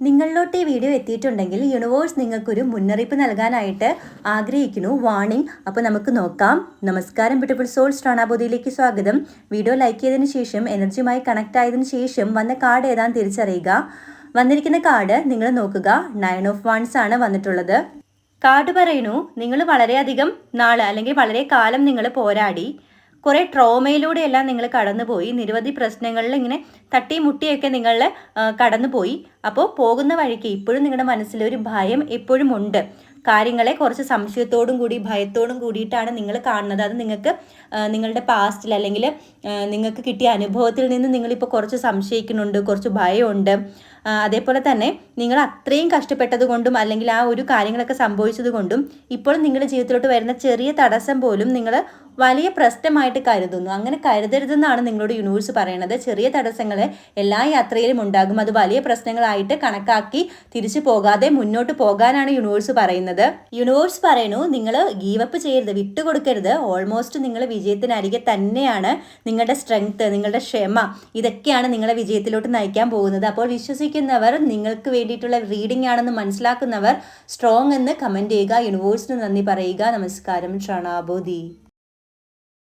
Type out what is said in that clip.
നിങ്ങളിലോട്ട് ഈ video എത്തിയിട്ടുണ്ടെങ്കിൽ universe നിങ്ങൾക്കൊരു മുന്നറിയിപ്പ് നൽകാനായിട്ട് ആഗ്രഹിക്കുന്നു. വാണിംഗ് അപ്പോൾ നമുക്ക് നോക്കാം. നമസ്കാരം ബ്യൂട്ടിഫുൾ സോൾ സ്ട്രാണാബോധിയിലേക്ക് സ്വാഗതം. വീഡിയോ ലൈക്ക് ചെയ്തതിന് ശേഷം എനർജിയുമായി കണക്ട് ആയതിനു ശേഷം വന്ന കാർഡ് ഏതാണെന്ന് തിരിച്ചറിയുക. വന്നിരിക്കുന്ന കാർഡ് നിങ്ങൾ നോക്കുക. നയൻ ഓഫ് വൺസ് ആണ് വന്നിട്ടുള്ളത്. കാർഡ് പറയുന്നു നിങ്ങൾ വളരെയധികം നാൾ അല്ലെങ്കിൽ വളരെ കാലം നിങ്ങൾ പോരാടി. കുറേ ട്രോമയിലൂടെയെല്ലാം നിങ്ങൾ കടന്നുപോയി. നിരവധി പ്രശ്നങ്ങളിൽ ഇങ്ങനെ തട്ടി മുട്ടിയൊക്കെ നിങ്ങൾ കടന്നുപോയി. അപ്പോൾ പോകുന്ന വഴിക്ക് ഇപ്പോഴും നിങ്ങളുടെ മനസ്സിലൊരു ഭയം എപ്പോഴും ഉണ്ട്. കാര്യങ്ങളെ കുറച്ച് സംശയത്തോടും കൂടി ഭയത്തോടും കൂടിയിട്ടാണ് നിങ്ങൾ കാണുന്നത്. അത് നിങ്ങൾക്ക് നിങ്ങളുടെ പാസ്റ്റിൽ അല്ലെങ്കിൽ നിങ്ങൾക്ക് കിട്ടിയ അനുഭവത്തിൽ നിന്ന് നിങ്ങളിപ്പോൾ കുറച്ച് സംശയിക്കുന്നുണ്ട് കുറച്ച് ഭയമുണ്ട്. അതേപോലെ തന്നെ നിങ്ങൾ അത്രയും കഷ്ടപ്പെട്ടത് കൊണ്ടും അല്ലെങ്കിൽ ആ ഒരു കാര്യങ്ങളൊക്കെ സംഭവിച്ചത് കൊണ്ടും ഇപ്പോൾ നിങ്ങളുടെ ജീവിതത്തിലോട്ട് വരുന്ന ചെറിയ തടസ്സം പോലും നിങ്ങൾ വലിയ പ്രശ്നമായിട്ട് കരുതുന്നു. അങ്ങനെ കരുതരുതെന്നാണ് നിങ്ങളോട് യൂണിവേഴ്സ് പറയുന്നത് ചെറിയ തടസ്സങ്ങൾ എല്ലാ യാത്രയിലും ഉണ്ടാകും. അത് വലിയ പ്രശ്നങ്ങളായിട്ട് കണക്കാക്കി തിരിച്ചു പോകാതെ മുന്നോട്ട് പോകാനാണ് യൂണിവേഴ്സ് പറയുന്നത്. യൂണിവേഴ്സ് പറയുന്നു നിങ്ങൾ ഗീവപ്പ് ചെയ്യരുത് വിട്ടുകൊടുക്കരുത്. ഓൾമോസ്റ്റ് നിങ്ങൾ വിജയത്തിനരികെ തന്നെയാണ് നിങ്ങളുടെ സ്ട്രെങ്ത് നിങ്ങളുടെ ക്ഷമ. ഇതൊക്കെയാണ് നിങ്ങളെ വിജയത്തിലോട്ട് നയിക്കാൻ പോകുന്നത്. അപ്പോൾ വിശ്വസിക്കുന്നവർ നിങ്ങൾക്ക് വേണ്ടിയിട്ടുള്ള റീഡിംഗ് ആണെന്ന് മനസ്സിലാക്കുന്നവർ സ്ട്രോങ് എന്ന് കമന്റ് ചെയ്യുക യൂണിവേഴ്സിന് നന്ദി പറയുക. നമസ്കാരം ഷണാബോധി